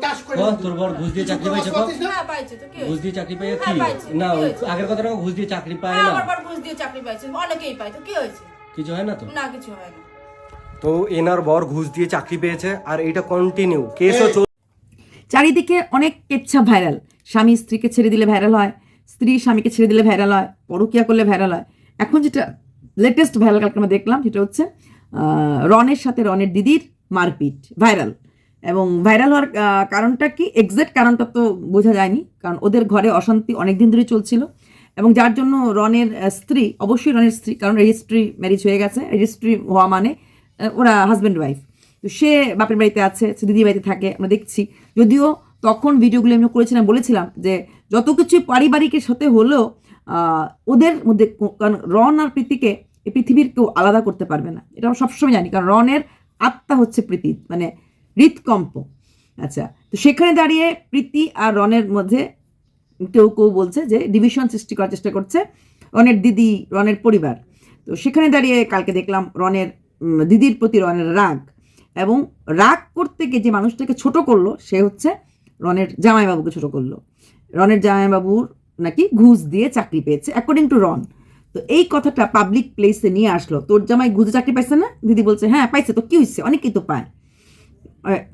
Touch করে তোর বর ঘুষ দিয়ে চাকরি পাইছে কো? পাইছে তো কি ঘুষ দিয়ে চাকরি পাই কি? না আগের কথা না ঘুষ দিয়ে চাকরি পায় না? আমার বর ঘুষ দিয়ে চাকরি পাইছে অনেকেই পায় তো কি হয়েছে? কিছু হয় না তো? না কিছু হয় না। তো এনার বর ঘুষ দিয়ে চাকরি পেয়েছে আর এটা কন্টিনিউ কেসও চারিদিকে অনেক কেচ্ছা ভাইরাল। স্বামী স্ত্রীকে ছেড়ে দিলে ভাইরাল হয় স্ত্রী স্বামীকে ছেড়ে দিলে ভাইরাল হয় পরকিয়া করলে ভাইরাল হয়। এখন যেটা লেটেস্ট ভাইরাল কালকে আমরা দেখলাম সেটা হচ্ছে আহ, রনের সাথে রনের দিদির মারপিট ভাইরাল। এবং ভাইরাল হওয়ার কারণটা কি? এক্সাক্ট কারণটা তো বোঝা যায়নি, কারণ ওদের ঘরে অশান্তি অনেক দিন ধরে চলছিল। এবং যার জন্য রনের স্ত্রী, অবশ্যই রনের স্ত্রী, কারণ রেজিস্ট্রি ম্যারিজ হয়ে গেছে। রেজিস্ট্রি হওয়া মানে ওরা হাজব্যান্ড ওয়াইফ তো সে বাপের বাড়িতে আছে, সে দিদির বাড়িতে থাকে, আমরা দেখছি। যদিও তখন ভিডিওগুলো আমি করেছিলাম, বলেছিলাম যে যত কিছু পারিবারিকের সাথে হলেও ওদের মধ্যে কারণ রন আর প্রীতিকে এই পৃথিবীর কেউ আলাদা করতে পারবে না। এটা আমরা সবসময় জানি, কারণ রনের আত্মা হচ্ছে প্রীতি। মানে হৃদকম্প আচ্ছা তো সেখানে দাঁড়িয়ে প্রীতি আর রনের মধ্যে কেউ কেউ বলছে যে ডিভিশন সৃষ্টি করার চেষ্টা করছে রনের দিদি, রনের পরিবার। তো সেখানে দাঁড়িয়ে কালকে দেখলাম রনের দিদির প্রতি রনের রাগ এবং রাগ করতে গিয়ে যে মানুষটাকে ছোট করল, সে হচ্ছে রনের জামাইবাবুকে ছোট করল। রনের জামাইবাবুর নাকি ঘুষ দিয়ে চাকরি পেয়েছে অ্যাকর্ডিং টু রন। তো এই কথাটা পাবলিক প্লেসে নিয়ে আসলো। তোর জামাই ঘুষে চাকরি পাইছে না? দিদি বলছে হ্যাঁ পাইছে তো, কি হয়েছে অনেকেই তো পায়।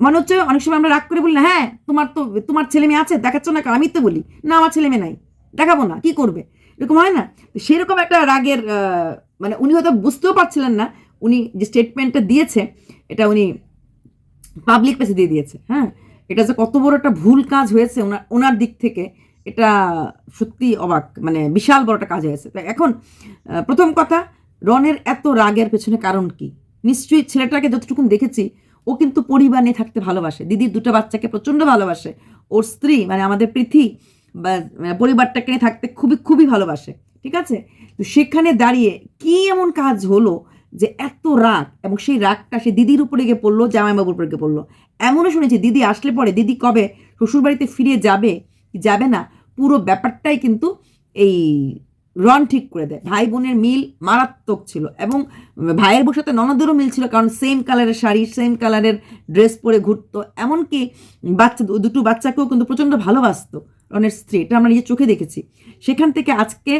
মনে হচ্ছে অনেক সময় আমরা রাগ করে বলি না হ্যাঁ তোমার তো, তোমার ছেলে মেয়ে আছে, দেখাচ্ছ না? আমি তো বলি, না, আমার ছেলে মেয়ে নাই, দেখাবো না, কি করবে? এরকম হয় না? সেরকম একটা রাগের মানে উনি হয়তো বুঝতেও পারছিলেন না, উনি যে স্টেটমেন্টটা দিয়েছে, এটা উনি পাবলিক প্লেসে দিয়ে দিয়েছে হ্যাঁ? এটা যে কত বড় একটা ভুল কাজ হয়েছে ওনার ওনার দিক থেকে, এটা সত্যি অবাক মানে বিশাল বড় একটা কাজ হয়েছে। তাই এখন প্রথম কথা, রনের এত রাগের পেছনে কারণ কি? নিশ্চয়ই ছেলেটাকে যতটুকুন দেখেছি ও কিন্তু পরিবার নিয়ে থাকতে ভালোবাসে। দিদির দুটো বাচ্চাকে প্রচণ্ড ভালোবাসে। ওর স্ত্রী মানে আমাদের পৃথি বা মানে পরিবারটাকে নিয়ে থাকতে খুবই খুবই ভালোবাসে। ঠিক আছে? তো সেখানে দাঁড়িয়ে কি এমন কাজ হলো যে এত রাগ, এবং সেই রাগটা সে দিদির উপরে গিয়ে পড়ল, জামাইবাবুর উপরে গিয়ে পড়ল? এমনও শুনেছি, দিদি আসলে পরে, দিদি কবে শ্বশুরবাড়িতে ফিরে যাবে যাবে না, পুরো ব্যাপারটাই কিন্তু এই রন ঠিক করে দেয়। ভাই বোনের মিল মারাত্মক ছিল এবং ভাইয়ের বউর সাথে ননদেরও মিল ছিল কারণ সেম কালারের শাড়ি সেম কালারের ড্রেস পরে ঘুরতো। এমনকি বাচ্চা, দুটো বাচ্চাকেও কিন্তু প্রচণ্ড ভালোবাসতো রনের স্ত্রী, এটা আমরা নিজের চোখে দেখেছি। সেখান থেকে আজকে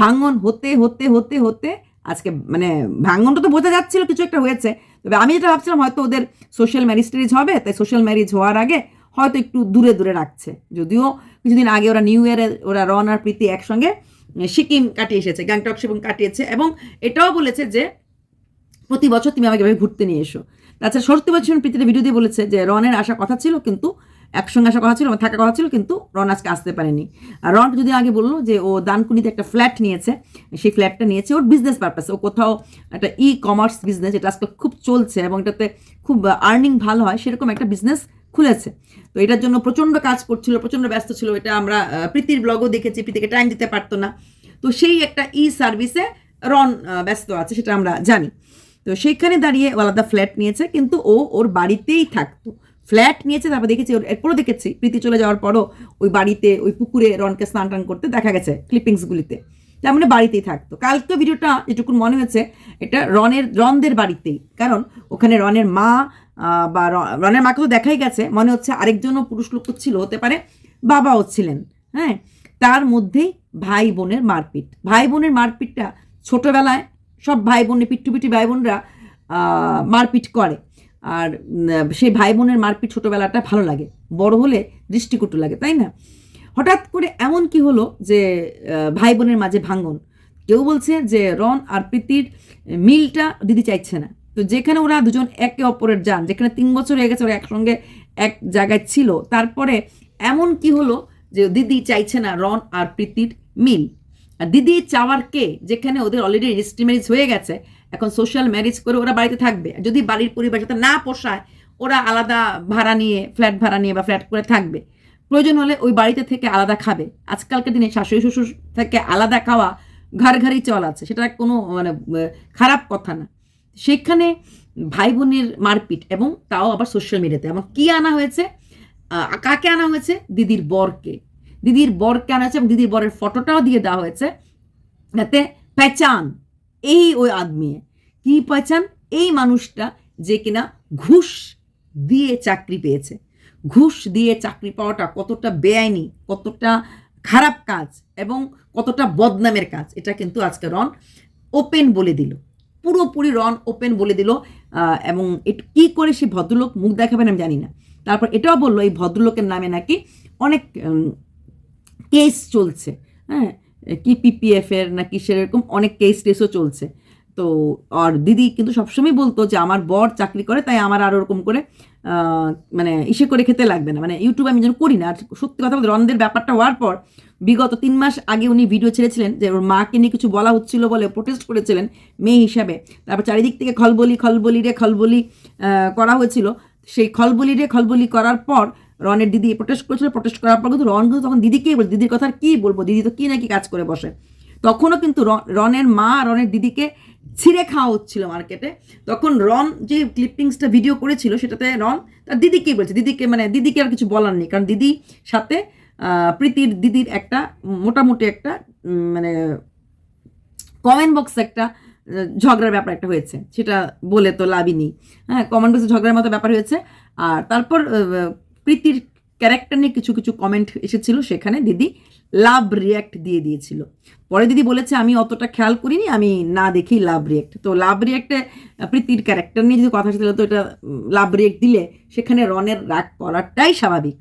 ভাঙন হতে হতে হতে হতে আজকে মানে ভাঙনটা তো বোঝা যাচ্ছিল, কিছু একটা হয়েছে। তবে আমি যেটা ভাবছিলাম, হয়তো ওদের সোশ্যাল ম্যারিজ হবে, তাই সোশ্যাল ম্যারিজ হওয়ার আগে হয়তো একটু দূরে দূরে রাখছে। যদিও কিছুদিন আগে ওরা নিউ ইয়ারে ওরা রন আর প্রীতি একসঙ্গে সিকিম কাটিয়ে এসেছে, গ্যাংটক সিকিম কাটিয়েছে এবং এটাও বলেছে যে প্রতি বছর তুমি আমাকে এভাবে ঘুরতে নিয়ে এসো। তাছাড়া সরস্বতী বছর প্রীতিতে ভিডিও দিয়ে বলেছে যে রনের আসা কথা ছিল কিন্তু, একসঙ্গে আসা কথা ছিল থাকার কথা ছিল কিন্তু রন আজকে আসতে পারেনি। আর রন যদি আগে বলল যে ও দানকুনিতে একটা ফ্ল্যাট নিয়েছে, সেই ফ্ল্যাটটা নিয়েছে ওর বিজনেস পারপাসে ও কোথাও একটা ই কমার্স বিজনেস এটা আজকে খুব চলছে এবং এটাতে খুব আর্নিং ভালো হয়, সেরকম একটা বিজনেস খুলেছে। তো এটার জন্য প্রচণ্ড কাজ করছিল, প্রচণ্ড ব্যস্ত ছিল। এটা আমরা প্রীতির ব্লগও দেখেছি, প্রীতিকে টাইম দিতে পারতো না। তো সেই একটা ই সার্ভিসে রন ব্যস্ত আছে, সেটা আমরা জানি। তো সেইখানে দাঁড়িয়ে আলাদা ফ্ল্যাট নিয়েছে, কিন্তু ও ওর বাড়িতেই থাকতো। ফ্ল্যাট নিয়েছে, তারপর দেখেছি ওর, এরপরও দেখেছি প্রীতি চলে যাওয়ার পরও ওই বাড়িতে, ওই পুকুরে রনকে স্নান টান করতে দেখা গেছে ক্লিপিংসগুলিতে তার মানে বাড়িতেই থাকতো। কালকে ভিডিওটা যেটুকুন মনে হয়েছে, এটা রনের, রনদের বাড়িতেই। কারণ ওখানে রনের মা বা রনের মাকে তো দেখাই গেছে। মনে হচ্ছে আরেকজনও পুরুষ লোক ছিল, হতে পারে বাবাও ছিলেন হ্যাঁ? তার মধ্যেই ভাই বোনের মারপিট। ভাই বোনের মারপিটটা ছোটোবেলায় সব ভাই বোনের পিট্টুপিটি ভাই বোনরা মারপিট করে। আর সেই ভাই বোনের মারপিট ছোটবেলাটা ভালো লাগে। বড় হলে দৃষ্টিকটু লাগে, তাই না? হঠাৎ করে এমন কি হলো যে ভাই বোনের মাঝে ভাঙ্গন কেউ বলছে যে রন আর প্রীতির মিলটা দিদি চাইছে না। তো যেখানে ওরা দুজন একে অপরের যান, যেখানে তিন বছর হয়ে গেছে ওরা একসঙ্গে এক জায়গায় ছিল, তারপরে এমন কি হলো যে দিদি চাইছে না রন আর প্রীতির মিল। আর দিদি চাওয়ার কে? যেখানে ওদের অলরেডি রেজিস্ট্রি ম্যারেজ হয়ে গেছে, এখন সোশ্যাল ম্যারেজ করে ওরা বাড়িতে থাকবে। যদি বাড়ির পরিবার সাথে না পোষায়, ওরা আলাদা ভাড়া নিয়ে ফ্ল্যাট ভাড়া নিয়ে বা ফ্ল্যাট করে থাকবে। প্রয়োজন হলে ওই বাড়িতে থেকে আলাদা খাবে। আজকালকার দিনে শাশুড়ি শ্বশুর থেকে আলাদা খাওয়া ঘর ঘরেই চল আছে, সেটা কোনো মানে খারাপ কথা না। সেখানে ভাই বোনের মারপিট এবং তাও আবার সোশ্যাল মিডিয়াতে এবং কি আনা হয়েছে? কাকে আনা হয়েছে? দিদির বরকে। দিদির বরকে আনা হয়েছে এবং দিদির বরের ফটোটাও দিয়ে দেওয়া হয়েছে যাতে পেচান এই ওই আদমি কি পেচান? এই মানুষটা যে কিনা ঘুষ দিয়ে চাকরি পেয়েছে। ঘুষ দিয়ে চাকরি পাওয়াটা কতটা বেআইনি, কতটা খারাপ কাজ এবং কতটা বদনামের কাজ, এটা কিন্তু আজকে রন ওপেন বলে দিল। পুরোপুরি রন ওপেন বলে দিল এবং এট, কী করে সেই ভদ্রলোক মুখ দেখাবেন আমি জানি না। তারপর এটাও বলল, এই ভদ্রলোকের নামে নাকি অনেক কেস চলছে। হ্যাঁ কি পিপিএফের না কিসের এরকম অনেক কেস টেসও চলছে। তো, আর দিদি কিন্তু সবসময় বলতো যে, আমার বর চাকরি করে, তাই আমার আর ওরকম করে মানে ইসে করে খেতে লাগবে না। মানে ইউটিউব আমি যেন করি না, আর সত্যি কথা বলতে রনদের ব্যাপারটা হওয়ার পর বিগত তিন মাস আগে উনি ভিডিও ছেড়েছিলেন যে ওর মাকে নিয়ে কিছু বলা হচ্ছিল বলে প্রোটেস্ট করেছিলেন মেয়ে হিসাবে। তারপর চারিদিক থেকে খলবলি খলবলি রে, খলবলি করা হয়েছিল। সেই খলবলি রে, খলবলি করার পর রনের দিদি প্রোটেস্ট করেছিল। প্রোটেস্ট করার পর কিন্তু রন কিন্তু তখন দিদিকেই বল দিদির কথা আর কী বলব? দিদি তো কী নাকি কাজ করে বসে? তখনও কিন্তু রনের মা রনের দিদিকে ছিঁড়ে খাওয়া হচ্ছিল মার্কেটে। তখন রন যে ক্লিপিংসটা ভিডিও করেছিল, সেটাতে রন তার দিদিকেই বলছে। দিদিকে মানে দিদিকে আর কিছু বলার নেই। কারণ দিদি সাথে প্রীতির দিদির একটা মোটামুটি একটা মানে কমেন্ট বক্সে একটা ঝগড়ার ব্যাপার একটা হয়েছে। সেটা বলে তো লাভই নেই। হ্যাঁ কমেন্ট বক্সে ঝগড়ার মতো ব্যাপার হয়েছে। আর তারপর প্রীতির ক্যারেক্টার নিয়ে কিছু কিছু কমেন্ট এসেছিল সেখানে দিদি লাভ রিয়াক্ট দিয়ে দিয়েছিল। পরে দিদি বলেছে, আমি অতটা খেয়াল করিনি, আমি না দেখি লাভ রিয়াক্ট তো লাভ রিয়াক্টে প্রীতির ক্যারেক্টার নিয়ে যদি কথা ছিল তো এটা লাভ রিয়াক্ট দিলে সেখানে রনের রাগ করাটাই স্বাভাবিক।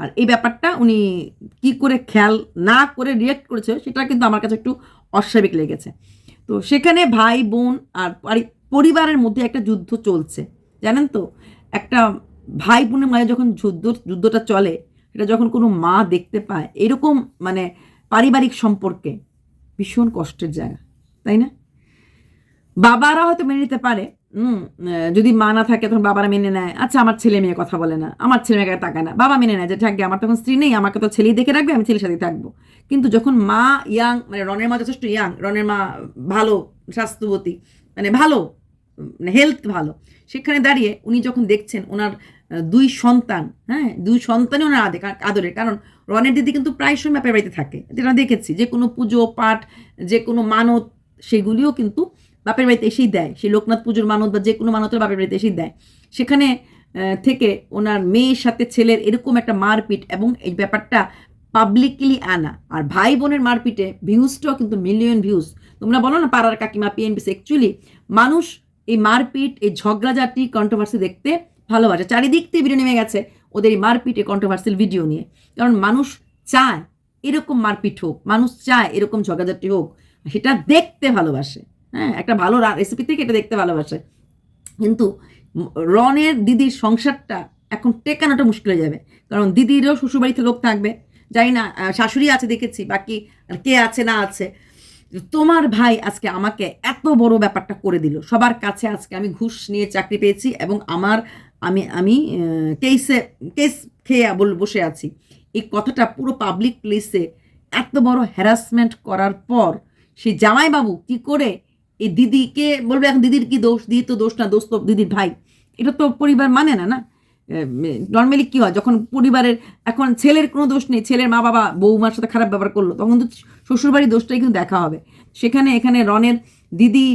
আর এই ব্যাপারটা উনি কি করে খেয়াল না করে রিয়াক্ট করেছে সেটা কিন্তু আমার কাছে একটু অস্বাভাবিক লেগেছে। তো সেখানে ভাই, বোন আর পারি- পরিবারের মধ্যে একটা যুদ্ধ চলছে। জানেন তো? একটা ভাই বোনের মাঝে যখন যুদ্ধ, যুদ্ধটা চলে, সেটা যখন কোনো মা দেখতে পায়, এরকম মানে পারিবারিক সম্পর্কে ভীষণ কষ্টের জায়গা, তাই না? বাবারা হয়তো মেনে নিতে পারে যদি মা না থাকে তখন বাবারা মেনে নেয়। আচ্ছা আমার ছেলে মেয়ে কথা বলে না। আমার ছেলে মেয়েকে তাকায় না। বাবা মেনে নেয় যে থাকবে আমার তখন স্ত্রী নেই, আমাকে তো ছেলেই দেখে রাখবে, আমি ছেলের সাথেই থাকব। কিন্তু যখন মা ইয়াং মানে রনের মা যথেষ্ট ইয়াং, রনের মা ভালো, স্বাস্থ্যবতী মানে ভালো মানে হেলথ ভালো, সেখানে দাঁড়িয়ে উনি যখন দেখছেন ওনার দুই সন্তান হ্যাঁ দুই সন্তানই ওনার আদে আদরের। কারণ রনের দিদি কিন্তু প্রায় সময় ব্যাপার বাড়িতে থাকে। যেটা দেখেছি। যে কোনো পুজো, পাঠ, যে কোনো মানত, সেগুলিও কিন্তু বাপের বাড়িতে এসেই দেয়। সেই লোকনাথ পুজোর মানত বা যে কোনো মানতের বাপের বাড়িতে এসেই দেয়। সেখানে থেকে ওনার মেয়ের সাথে ছেলের এরকম একটা মারপিট এবং এই ব্যাপারটা পাবলিকলি আনা। আর ভাই বোনের মারপিটে ভিউজটাও কিন্তু মিলিয়ন ভিউজ তোমরা বলো না পাড়ার কাকিমা পিএনপিসি অ্যাকচুয়ালি মানুষ এই মারপিট, এই ঝগড়াঝাটি কন্ট্রোভার্সি দেখতে ভালোবাসে। চারিদিক থেকে ভিডিও নেমে গেছে ওদের এই মারপিটে কন্ট্রোভার্সিয়াল ভিডিও নিয়ে। কারণ মানুষ চায় এরকম মারপিট হোক, মানুষ চায় এরকম ঝগড়াঝাটি হোক, সেটা দেখতে ভালোবাসে। হ্যাঁ একটা ভালো রেসিপি থেকে এটা দেখতে ভালোবাসে। কিন্তু রনের দিদির সংসারটা এখন টেকানোটা মুশকিল হয়ে যাবে। কারণ দিদিরও শ্বশুরবাড়িতে লোক থাকবে। জানি না শাশুড়ি আছে দেখেছি, বাকি কে আছে না আছে। তোমার ভাই আজকে আমাকে এত বড় ব্যাপারটা করে দিল। সবার কাছে আজকে আমি ঘুষ নিয়ে চাকরি পেয়েছি এবং আমার, আমি আমি কেসে কেস খেয়ে বল বসে আছি। এই কথাটা পুরো পাবলিক প্লেসে এত বড় হ্যারাসমেন্ট করার পর সেই জামাইবাবু কি করে এই দিদিকে বলবে, এখন দিদির কি দোষ? দিদি তো দোষ না, দোষ তো দিদির ভাই। এটা তো পরিবার মানে না না? নর্মালি কি হয়? যখন পরিবারের, এখন ছেলের কোনো দোষ নেই, ছেলের মা বাবা বৌমার সাথে খারাপ ব্যবহার করল, তখন তো শ্বশুরবাড়ির দোষটাই কিন্তু দেখা হবে। সেখানে, এখানে রনের দিদি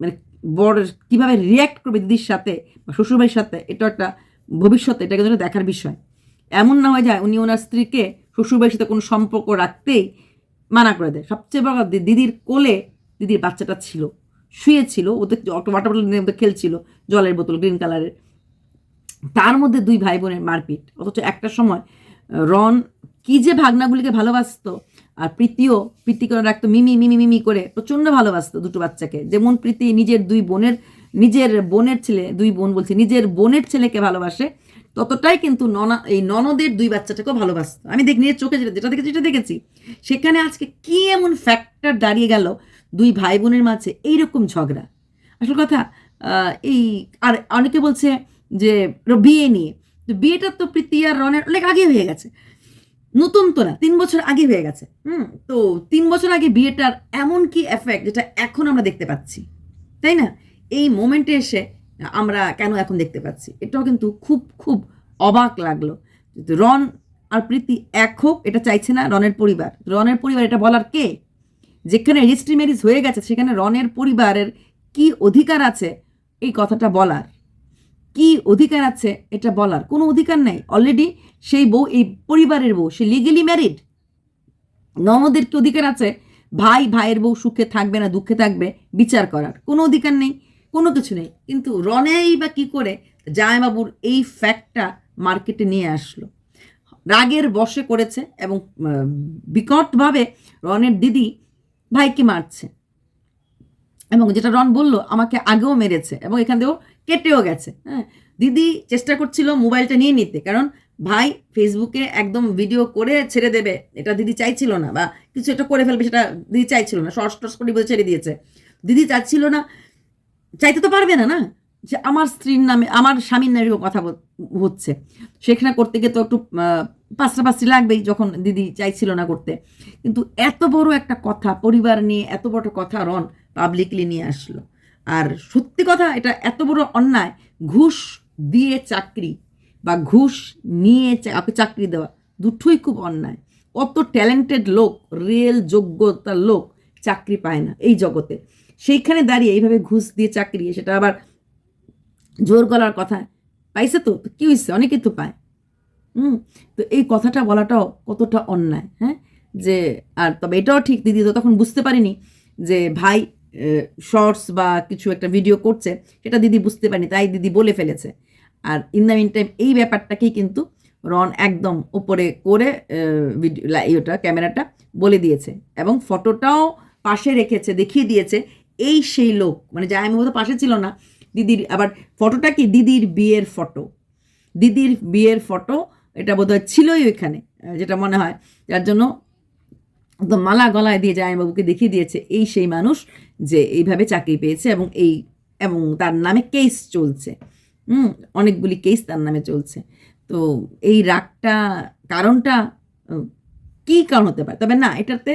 মানে বড় কীভাবে রিয়্যাক্ট করবে দিদির সাথে বা শ্বশুরবাড়ির সাথে, এটা একটা ভবিষ্যতে এটা কিন্তু দেখার বিষয়। এমন না হয় যায় উনি ওনার স্ত্রীকে শ্বশুরবাড়ির সাথে কোনো সম্পর্ক রাখতেই মানা করে দেয়। সবচেয়ে বড় দিদির কোলে দিদির বাচ্চাটা ছিল, শুয়েছিল, ওদের ওয়াটার বোতল ওদের খেলছিল, জলের বোতল গ্রিন কালারের তার মধ্যে দুই ভাই বোনের মারপিট, অথচ একটা সময় রন কি যে ভাগনাগুলিকে ভালোবাসতো, আর প্রীতিও, প্রীতি করে রাখতো মিমি মিমি মিমি করে, প্রচণ্ড ভালোবাসতো দুটো বাচ্চাকে। যেমন প্রীতি নিজের দুই বোনের, নিজের বোনের ছেলে, দুই বোন বলছে, নিজের বোনের ছেলেকে ভালোবাসে, ততটাই কিন্তু ননা, এই ননদের দুই বাচ্চাটাকেও ভালোবাসতো। আমি দেখ, নিজের চোখে যেটা যেটা দেখেছি যেটা দেখেছি। সেখানে আজকে কি এমন ফ্যাক্টর দাঁড়িয়ে গেল দুই ভাই বোনের মাঝে এইরকম ঝগড়া। আসল কথা এই, আর অনেকে বলছে যে বিয়ে নিয়ে। তো বিয়েটা তো প্রীতি আর রনের অনেক আগে হয়ে গেছে। নতুন তো না, তিন বছর আগে হয়ে গেছে। হুম, তো তিন বছর আগে বিয়েটার এমন কি এফেক্ট যেটা এখন আমরা দেখতে পাচ্ছি? তাই না? এই মোমেন্টে এসে আমরা কেন এখন দেখতে পাচ্ছি? এটাও কিন্তু খুব খুব অবাক লাগল। রন আর প্রীতি এক হোক, এটা চাইছে না রনের পরিবার। রনের পরিবার এটা বলার কে? যেখানে রেজিস্ট্রি ম্যারেজ হয়ে গেছে, সেখানে রনের পরিবারের কি অধিকার আছে, এই কথাটা বলার। কি অধিকার আছে, এটা বলার। কোনো অধিকার নাই। অলরেডি সেই বউ, এই পরিবারের বউ, সে লিগেলি ম্যারিড ননদের কি অধিকার আছে? ভাই, ভাইয়ের বউ সুখে থাকবে না, দুঃখে থাকবে, বিচার করার। কোনো অধিকার নেই, কোনো কিছু নেই। কিন্তু রনেই বা কি করে জায়বাবুর এই ফ্যাক্টটা মার্কেটে নিয়ে আসলো। রাগের বশে করেছে এবং বিকটভাবে রনের দিদি ভাইকে মারছে। এবং যেটা রন বলল, আমাকে আগেও মেরেছে এবং এখান দিয়েও কেটেও গেছে। হ্যাঁ দিদি চেষ্টা করছিল মোবাইলটা নিয়ে নিতে, কারণ ভাই ফেসবুকে একদম ভিডিও করে ছেড়ে দেবে, এটা দিদি চাইছিল না বা কিছু একটা করে ফেলবে সেটা দিদি চাইছিল না, শর্টস টর্স করে ছেড়ে দিয়েছে। দিদি চাচ্ছিল না, চাইতে তো পারবে না না। যে আমার স্ত্রীর নামে, আমার স্বামীর নামে কথা হচ্ছে। সেখানে করতে গিয়ে তো একটু পাঁচটা পাঁচটি লাগবেই যখন দিদি চাইছিল না করতে। কিন্তু এত বড় একটা কথা পরিবার নিয়ে, এত বড় কথা রন পাবলিকলি নিয়ে আসলো। আর সত্যি কথা, এটা এত বড় অন্যায়, ঘুষ দিয়ে চাকরি বা ঘুষ নিয়ে চাকরি দেওয়া দুটোই খুব অন্যায়। কত ট্যালেন্টেড লোক রিয়েল যোগ্যতার লোক চাকরি পায় না এই জগতে। সেইখানে দাঁড়িয়ে এইভাবে ঘুষ দিয়ে চাকরি, সেটা আবার জোর গলার কথা। পাইছে তো? কি হয়েছে অনেকে তো পায়। হুম? তো এই কথাটা বলাটাও কতটা অন্যায় হ্যাঁ? যে, আর তবে এটাও ঠিক, দিদি, তো তখন বুঝতে পারিনি যে ভাই শর্টস বা কিছু একটা ভিডিও করছে, সেটা দিদি বুঝতে পারিনি, তাই দিদি বলে ফেলেছে। আর ইন দ্য মিন টাইম এই ব্যাপারটাকেই কিন্তু রন একদম ওপরে করে ভিডিও ইয়েটা ক্যামেরাটা বলে দিয়েছে। এবং ফটোটাও পাশে রেখেছে, দেখিয়ে দিয়েছে। এই সেই লোক মানে যা আমি পাশে ছিল না। দিদির, আবার ফটোটা কি? দিদির বিয়ের ফটো। দিদির বিয়ের ফটো, এটা বোধহয় ছিলই ওইখানে যেটা মনে হয়। যার জন্য একদম মালা গলায় দিয়ে জামাইবাবুকে দেখিয়ে দিয়েছে এই সেই মানুষ যে এইভাবে চাকরি পেয়েছে এবং এই, এবং তার নামে কেস চলছে। হুম, অনেকগুলি কেস তার নামে চলছে। তো এই রাগটা, কারণটা কী কারণ হতে পারে? তবে না, এটাতে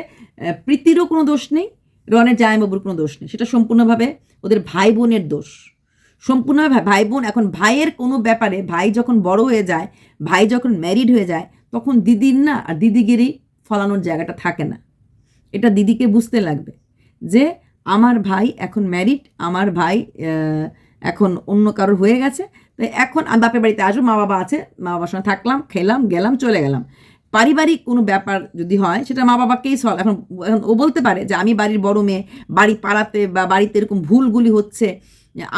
প্রীতিরও কোনো দোষ নেই, রনের জামাইবাবুর কোনো দোষ নেই। সেটা সম্পূর্ণভাবে ওদের ভাই বোনের দোষ। সম্পূর্ণভাবে ভাই বোন এখন ভাইয়ের কোনো ব্যাপারে ভাই যখন বড় হয়ে যায়, ভাই যখন ম্যারিড হয়ে যায়, তখন দিদির না আর দিদিগিরি ফলানোর জায়গাটা থাকে না। এটা দিদিকে বুঝতে লাগবে যে আমার ভাই এখন ম্যারিড আমার ভাই এখন অন্য কারোর হয়ে গেছে তো এখন আমি বাপের বাড়িতে আসব মা বাবা আছে মা বাবার সঙ্গে থাকলাম, খেলাম, গেলাম, চলে গেলাম। পারিবারিক কোনো ব্যাপার যদি হয়, সেটা মা বাবাকেই সল এখন এখন ও বলতে পারে যে আমি বাড়ির বড় মেয়ে, বাড়ি পাড়াতে বা বাড়িতে এরকম ভুলগুলি হচ্ছে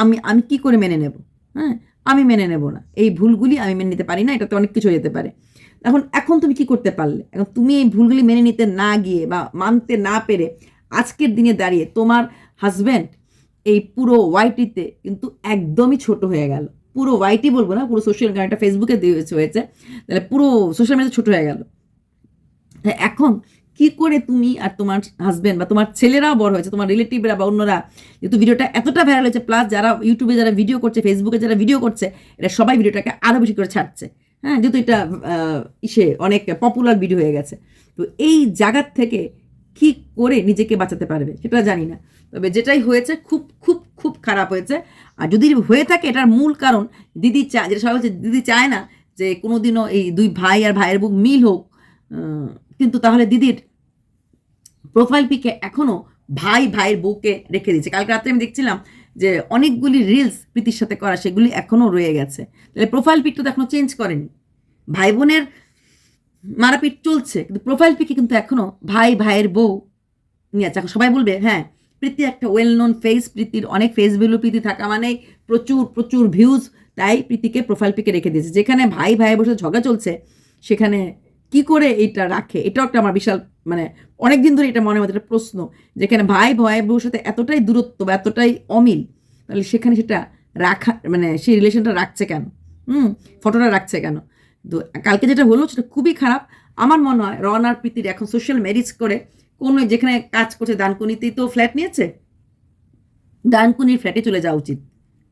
আমি আমি কি করে মেনে নেব? হ্যাঁ? আমি মেনে নেব না। এই ভুলগুলি আমি মেনে নিতে পারি না, এটাতে অনেক কিছু যেতে পারে। এখন এখন তুমি কি করতে পারলে? এখন তুমি এই ভুলগুলি মেনে নিতে না গিয়ে বা মানতে না পেরে আজকের দিনে দাঁড়িয়ে তোমার হাজব্যান্ড এই পুরো ওয়াইটিতে কিন্তু একদমই ছোট হয়ে গেল। পুরো ওয়াইটি বলব না, পুরো সোশ্যাল মিডিয়াটা ফেসবুকে দিয়েছে হয়েছে। তাহলে পুরো সোশ্যাল মিডিয়া ছোট হয়ে গেল। এখন কি করে তুমি আর তোমার হাজব্যান্ড বা তোমার ছেলেরাও বড় হয়েছে, তোমার রিলেটিভরা বা অন্যরা, যেহেতু ভিডিওটা এতটা ভাইরাল হয়েছে প্লাস যারা ইউটিউবে যারা ভিডিও করছে ফেসবুকে যারা ভিডিও করছে এটা সবাই ভিডিওটাকে আরও বেশি করে ছাড়ছে। হ্যাঁ যেহেতু এটা ইসে অনেক পপুলার ভিডিও হয়ে গেছে। তো এই জায়গার থেকে কি করে নিজেকে বাঁচাতে পারবে, সেটা জানি না। তবে যেটাই হয়েছে, খুব খুব খুব খারাপ হয়েছে। আর যদি হয়ে থাকে, এটার মূল কারণ, দিদি চায় যেটা সবাই বলছে, দিদি চায় না যে কোনোদিনও এই দুই ভাই আর ভাইয়ের বুক মিল হোক কিন্তু তাহলে দিদির প্রোফাইল পিকে এখনও ভাই ভাইয়ের বউকে রেখে দিয়েছে। কালকে রাত্রে আমি দেখছিলাম যে অনেকগুলি রিলস প্রীতির সাথে করা, সেগুলি এখনও রয়ে গেছে। তাহলে প্রোফাইল পিকটা তো এখনও চেঞ্জ করেনি। ভাই বোনের মারাপিট চলছে, কিন্তু প্রোফাইল পিকে কিন্তু এখনও ভাই ভাইয়ের বউ নিয়ে আছে। এখন সবাই বলবে হ্যাঁ প্রীতি একটা ওয়েল নোন ফেস প্রীতির অনেক ফেস ভ্যালু প্রীতি থাকা মানে প্রচুর প্রচুর ভিউজ তাই প্রীতিকে প্রোফাইল পিকে রেখে দিয়েছে। যেখানে ভাই ভাই বসে ঝগড়া চলছে, সেখানে কি করে এটা রাখে? এটাও একটা আমার বিশাল মানে অনেক দিন ধরে এটা মনে মধ্যে একটা প্রশ্ন যেখানে ভাই ভাই বউর সাথে এতটাই দূরত্ব বা এতটাই অমিল, তাহলে সেখানে সেটা রাখা মানে সেই রিলেশনটা রাখছে কেন? হুম, ফটোটা রাখছে কেন? তো কালকে যেটা হলো সেটা খুবই খারাপ। আমার মনে হয় রন আর প্রীতির এখন সোশ্যাল ম্যারিজ করে, কোনো যেখানে কাজ করছে দানকুনিতেই তো ফ্ল্যাট নিয়েছে? দানকুনির ফ্ল্যাটে চলে যাওয়া উচিত।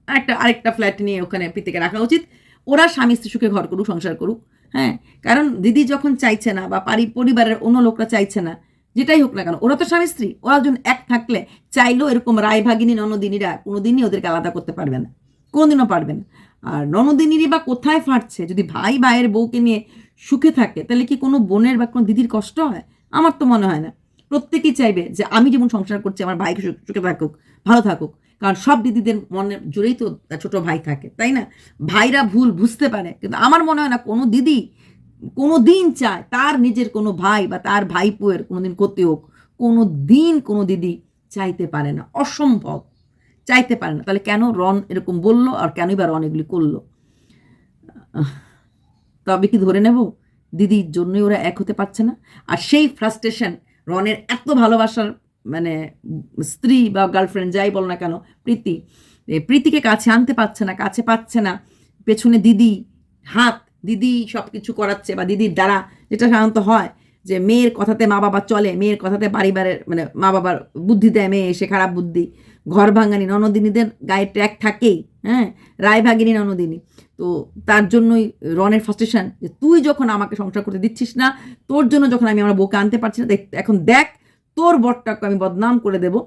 আরেকটা আরেকটা ফ্ল্যাট নিয়ে ওখানে প্রীতিকে রাখা উচিত। ওরা স্বামী স্ত্রী সুখে ঘর করুক, সংসার করুক। হ্যাঁ কারণ দিদি যখন চাইছে না বা পারি, পরিবারের অন্য লোকরা চাইছে না, যেটাই হোক না কেন, ওরা তো স্বামী স্ত্রী, ওরা একজন এক থাকলে চাইলেও এরকম রায় ভাগিনী ননদিনীরা কোনোদিনই ওদেরকে আলাদা করতে পারবে না, কোনোদিনও পারবে না। আর ননদিনীরই বা কোথায় ফাটছে, যদি ভাই ভাইয়ের বউকে নিয়ে সুখে থাকে, তাহলে কি কোনো বোনের বা কোনো দিদির কষ্ট হয়? আমার তো মনে হয় না। প্রত্যেকেই চাইবে যে আমি যেমন সংসার করছি, আমার ভাইকে সুখে থাকুক, ভালো থাকুক। কারণ সব দিদিদের মনে জুড়েই তো ছোট ভাই থাকে, তাই না? ভাইরা ভুল বুঝতে পারে, কিন্তু আমার মনে হয় না কোনো দিদি কোনো দিন চায় তার নিজের কোনো ভাই বা তার ভাইপোয়ের কোনো দিন ক্ষতি হোক কোনো দিন কোনো দিদি চাইতে পারে না, অসম্ভব, চাইতে পারে না। তাহলে কেন রন এরকম বলল আর কেনই বা রন এগুলি করল? তবে কি ধরে নেব? দিদির জন্যই ওরা এক হতে পারছে না। আর সেই ফ্রাস্ট্রেশন রনের এত ভালোবাসার মানে স্ত্রী বা গার্লফ্রেন্ড যাই বল না কেন, প্রীতি প্রীতিকে কাছে আনতে পারছে না, কাছে পাচ্ছে না। পেছনে দিদি, হাত, দিদি সব কিছু করাচ্ছে বা দিদির দ্বারা যেটা সাধারণত হয় যে মেয়ের কথাতে মা বাবা চলে, মেয়ের কথাতে পরিবারের মানে মা বাবার বুদ্ধি দেয়, মেয়ে এসে খারাপ বুদ্ধি। ঘর ভাঙানি ননদিনীদের গায়ে ট্র্যাক থাকেই হ্যাঁ? রায় ভাগিনী, ননদিনী। তো তার জন্যই রনের ফার্স্টেশন যে তুই যখন আমাকে সংসার করতে দিচ্ছিস না, তোর জন্য যখন আমি আমার বউকে আনতে পারছি না এখন দেখ তোর বরটাকে আমি বদনাম করে দেবো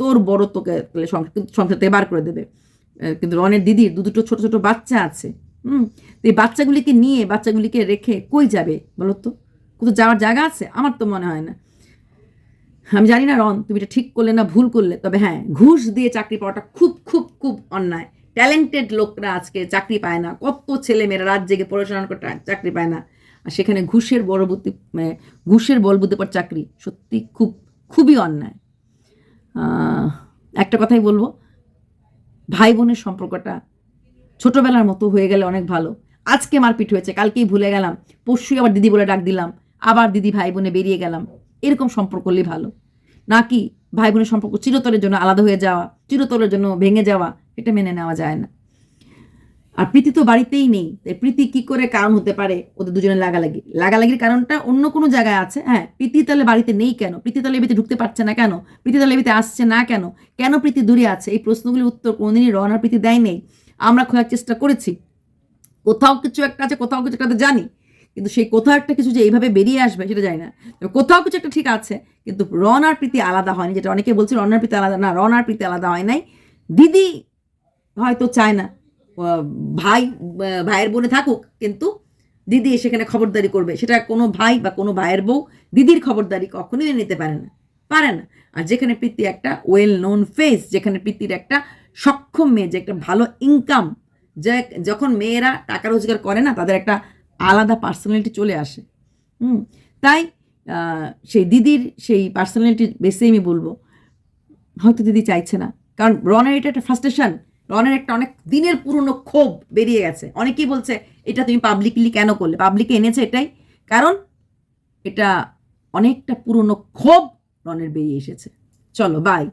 তোর বড় তোকে তাহলে সংসার থেকে বার করে দেবে। কিন্তু রনের দিদির দু দুটো ছোট ছোট বাচ্চা আছে, হুম? তো এই বাচ্চাগুলিকে নিয়ে, বাচ্চাগুলিকে রেখে কই যাবে বলো তো কোথাও যাওয়ার জায়গা আছে? আমার তো মনে হয় না। আমি জানি না রন, তুমি এটা ঠিক করলে না ভুল করলে, তবে হ্যাঁ ঘুষ দিয়ে চাকরি পাওয়াটা খুব খুব খুব অন্যায়। ট্যালেন্টেড লোকরা আজকে চাকরি পায় না, কত ছেলে মেয়েরা রাত জেগে পড়াশোনা করে চাকরি পায় না। আর সেখানে ঘুষের বলবুদ্ধি মানে ঘুষের বলবুদ্ধি পর চাকরি, সত্যি খুব খুবই অন্যায়। একটা কথাই বলব ভাই বোনের সম্পর্কটা ছোটবেলার মতো হয়ে গেলে অনেক ভালো। আজকে মারপিট হয়েছে, কালকেই ভুলে গেলাম, পরশুই আবার দিদি বলে ডাক দিলাম, আবার দিদি ভাই বোনে বেরিয়ে গেলাম, এরকম সম্পর্ক করলেই ভালো। নাকি ভাই বোনের সম্পর্ক চিরতরের জন্য আলাদা হয়ে যাওয়া, চিরতরের জন্য ভেঙে যাওয়া, এটা মেনে নেওয়া যায় না। আর প্রীতি তো বাড়িতেই নেই। তাই প্রীতি কি করে কারণ হতে পারে? ওদের দুজনের লাগালাগি। লাগালাগির কারণটা অন্য কোনো জায়গায় আছে। হ্যাঁ প্রীতি তাহলে বাড়িতে নেই কেন? প্রীতি তাহলে এবিতে ঢুকতে পারছে না কেন? প্রীতি তাহলে এবিতে আসছে না কেন? কেন প্রীতি দূরে আছে? এই প্রশ্নগুলির উত্তর কোনোদিনই রন আর প্রীতি দেয় নেই। আমরা খোঁজার চেষ্টা করেছি। কোথাও কিছু একটা আছে, কোথাও কিছু একটা জানি। কিন্তু সেই কোথাও একটা কিছু যে এইভাবে বেরিয়ে আসবে সেটা জানি না। কোথাও কিছু একটা ঠিক আছে, কিন্তু রন আর প্রীতি আলাদা হয়নি। যেটা অনেকে বলছে রন আর প্রীতি আলাদা না রন আর প্রীতি আলাদা হয় নাই। দিদি হয়তো চায় না। ভাই ভাইয়ের বোনে থাকুক, কিন্তু দিদি সেখানে খবরদারি করবে। সেটা কোনো ভাই বা কোনো ভাইয়ের বউ দিদির খবরদারি কখনোই নিতে পারে না। পারে না। আর যেখানে প্রীতি একটা ওয়েল নোন ফেস যেখানে প্রীতির একটা সক্ষম মেয়ে, যে একটা ভালো ইনকাম যে যখন মেয়েরা টাকা রোজগার করে না, তাদের একটা আলাদা পার্সোনালিটি চলে আসে। হুম? তাই সেই দিদির সেই পার্সোনালিটি বেসে আমি বলব, হয়তো দিদি চাইছে না। কারণ রনের এটা একটা ফ্রাস্ট্রেশন রনের একটা অনেক দিনের পুরনো ক্ষোভ বেরিয়ে গেছে। অনেকেই বলছে, এটা তুমি পাবলিকলি কেন করলে? পাবলিকে এনেছে এটাই। কারণ এটা অনেকটা পুরনো ক্ষোভ রনের বেরিয়ে এসেছে। চলো বাই